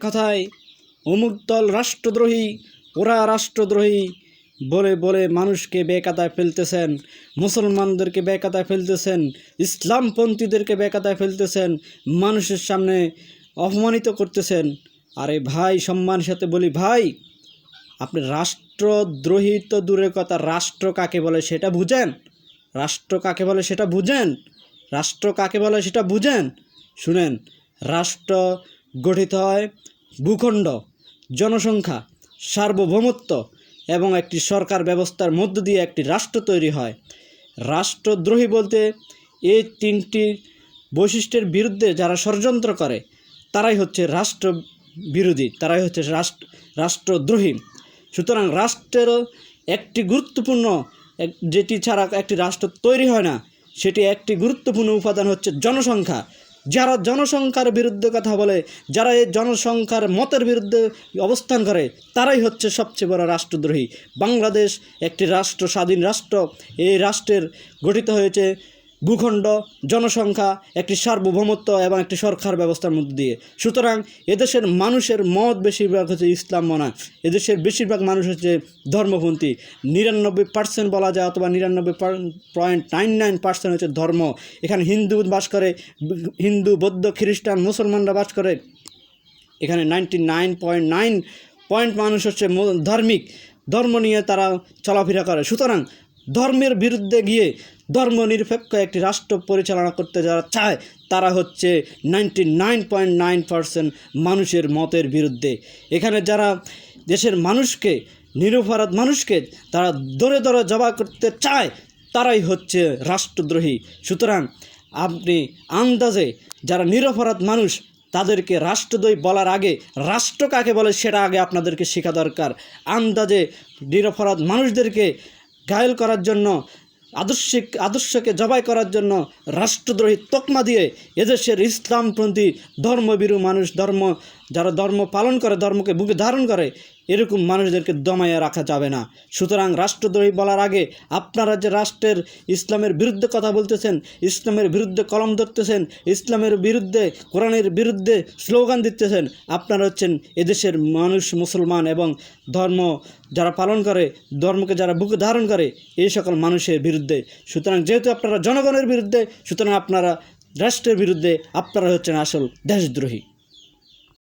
কথায় কথায়, অমুক দল রাষ্ট্রদ্রোহী, ওরা রাষ্ট্রদ্রোহী। বলে বলে মানুষকে বেকাতায় ফেলতেছেন, মুসলমানদেরকে বেকাতায় ফেলতেছেন, ইসলামপন্থীদেরকে বেকাতায় ফেলতেছেন, মানুষের সামনে অপমানিত করতেছেন। আরে ভাই, সম্মানের সাথে বলি, ভাই, আপনি রাষ্ট্রদ্রোহী তো দূরের কথা, রাষ্ট্র কাকে বলে সেটা বুঝেন? রাষ্ট্র কাকে বলে সেটা বুঝেন? রাষ্ট্র কাকে বলে সেটা বুঝেন? শুনেন, রাষ্ট্র গঠিত হয় ভূখণ্ড, জনসংখ্যা, সার্বভৌমত্ব এবং একটি সরকার ব্যবস্থার মধ্য দিয়ে একটি রাষ্ট্র তৈরি হয়। রাষ্ট্রদ্রোহী বলতে এই তিনটি বৈশিষ্ট্যের বিরুদ্ধে যারা ষড়যন্ত্র করে, তারাই হচ্ছে রাষ্ট্র বিরোধী তারাই হচ্ছে রাষ্ট্র রাষ্ট্রদ্রোহী। সুতরাং রাষ্ট্রেরও একটি গুরুত্বপূর্ণ যেটি ছাড়া একটি রাষ্ট্র তৈরি হয় না, সেটি একটি গুরুত্বপূর্ণ উপাদান হচ্ছে জনসংখ্যা। যারা জনসংখ্যার বিরুদ্ধে কথা বলে, যারা এই জনসংখ্যার মতের বিরুদ্ধে অবস্থান করে, তারাই হচ্ছে সবচেয়ে বড় রাষ্ট্রদ্রোহী। বাংলাদেশ একটি রাষ্ট্র, স্বাধীন রাষ্ট্র। এই রাষ্ট্রের গঠিত হয়েছে ভূখণ্ড, জনসংখ্যা, একটি সার্বভৌমত্ব এবং একটি সরকার ব্যবস্থার মধ্যে দিয়ে। সুতরাং এদেশের মানুষের মত বেশিরভাগ হচ্ছে ইসলাম মনা। এদেশের বেশিরভাগ মানুষ হচ্ছে ধর্মপন্থী। নিরানব্বই পার্সেন্ট বলা যায় অথবা নিরানব্বই পয়েন্ট নাইন নাইন পার্সেন্ট হচ্ছে ধর্ম। এখানে হিন্দু বাস করে, হিন্দু, বৌদ্ধ, খ্রিস্টান, মুসলমানরা বাস করে। এখানে ninety nine point nine point মানুষ হচ্ছে ধার্মিক। ধর্ম নিয়ে তারা চলাফেরা করে। সুতরাং ধর্মের বিরুদ্ধে গিয়ে ধর্ম নিরপেক্ষ একটি রাষ্ট্র পরিচালনা করতে যারা চায়, তারা হচ্ছে নাইনটি নাইন পয়েন্ট নাইন মানুষের মতের বিরুদ্ধে। এখানে যারা দেশের মানুষকে, নিরপরাধ মানুষকে তারা দরে দরে জবা করতে চায়, তারাই হচ্ছে রাষ্ট্রদ্রোহী। সুতরাং আপনি আন্দাজে যারা নিরপরাধ মানুষ, তাদেরকে রাষ্ট্রদ্রোহী বলার আগে রাষ্ট্র কাকে বলে সেটা আগে আপনাদেরকে শেখা দরকার। আন্দাজে নিরপরাধ মানুষদেরকে ঘায়েল করার জন্য, আদর্শিক, আদর্শকে জবাই করার জন্য রাষ্ট্রদ্রোহী তকমা দিয়ে এদেশের ইসলামপন্থী ধর্মবিরু মানুষ, ধর্ম, যারা ধর্ম পালন করে, ধর্মকে বুকে ধারণ করে এরকম মানুষদেরকে দমাইয়া রাখা যাবে না। সুতরাং রাষ্ট্রদ্রোহী বলার আগে আপনারা যে রাষ্ট্রের ইসলামের বিরুদ্ধে কথা বলতেছেন, ইসলামের বিরুদ্ধে কলম ধরতেছেন, ইসলামের বিরুদ্ধে, কোরআনের বিরুদ্ধে স্লোগান দিতেছেন, আপনারা হচ্ছেন এদেশের মানুষ মুসলমান এবং ধর্ম যারা পালন করে, ধর্মকে যারা বুকে ধারণ করে, এই সকল মানুষের বিরুদ্ধে। সুতরাং যেহেতু আপনারা জনগণের বিরুদ্ধে, সুতরাং আপনারা রাষ্ট্রের বিরুদ্ধে, আপনারা হচ্ছেন আসল দেশদ্রোহী।